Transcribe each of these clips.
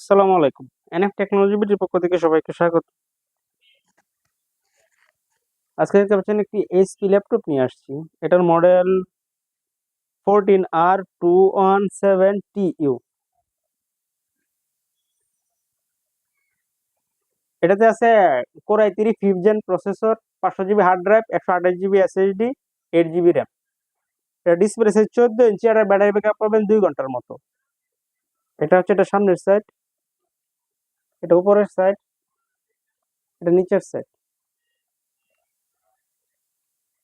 আসসালামু আলাইকুম। NF technology বিটির পক্ষ থেকে সবাইকে স্বাগত। আজকে দেখতে পাচ্ছেন একটি এইচপি ল্যাপটপ নিয়ে আসছি। এটার model fourteen R two one seven T U এটাতে আছে core I three fifth gen processor পাঁচশো জিবি হার্ড ড্রাইভ একশো আঠাশ GB SSD eight GB RAM এটা ডিসপ্লে সাইজ চোদ্দ ইঞ্চি আর ব্যাটারি ব্যাকআপ পাবেন দুই ঘণ্টার মতো। এটা হচ্ছে এটা সামনের সাইড এটা উপরের সাইড এটা নিচের সাইড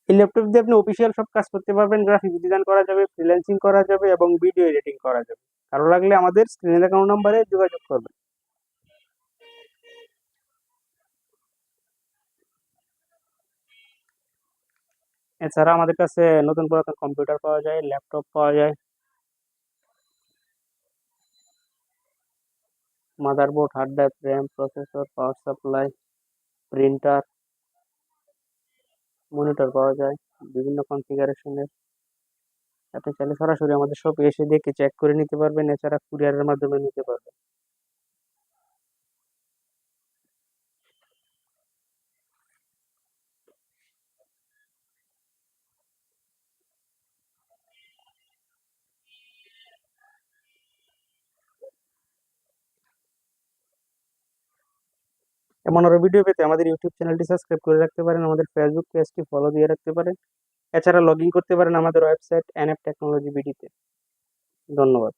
এই ল্যাপটপ দিয়ে আপনি অফিসিয়াল সব কাজ করতে পারবেন গ্রাফিক ডিজাইন করা যাবে ফ্রিল্যান্সিং করা যাবে এবং ভিডিও এডিটিং করা যাবে। ভালো লাগলে আমাদের স্ক্রিনে অ্যাকাউন্ট নাম্বারে যোগাযোগ করবেন। এছাড়া আমাদের কাছে নতুন পুরাতন কম্পিউটার পাওয়া যায় ল্যাপটপ পাওয়া যায়। Motherboard hard drive RAM processor power supply printer monitor পাওয়া যায়, বিভিন্ন কনফিগারেশনের আপনি চাইলে সরাসরি আমাদের শপে এসে দেখে চেক করে নিতে পারবেন, এছাড়া কুরিয়ারের মাধ্যমে নিতে পারবেন। এমন আরও ভিডিও পেতে আমাদের ইউটিউব চ্যানেলটি সাবস্ক্রাইব করে রাখতে পারেন, আমাদের ফেসবুক পেজটি ফলো দিয়ে রাখতে পারেন। এছাড়া লগ করতে পারেন আমাদের ওয়েবসাইট এনএফ টেকনোলজি বিডিতে ধন্যবাদ।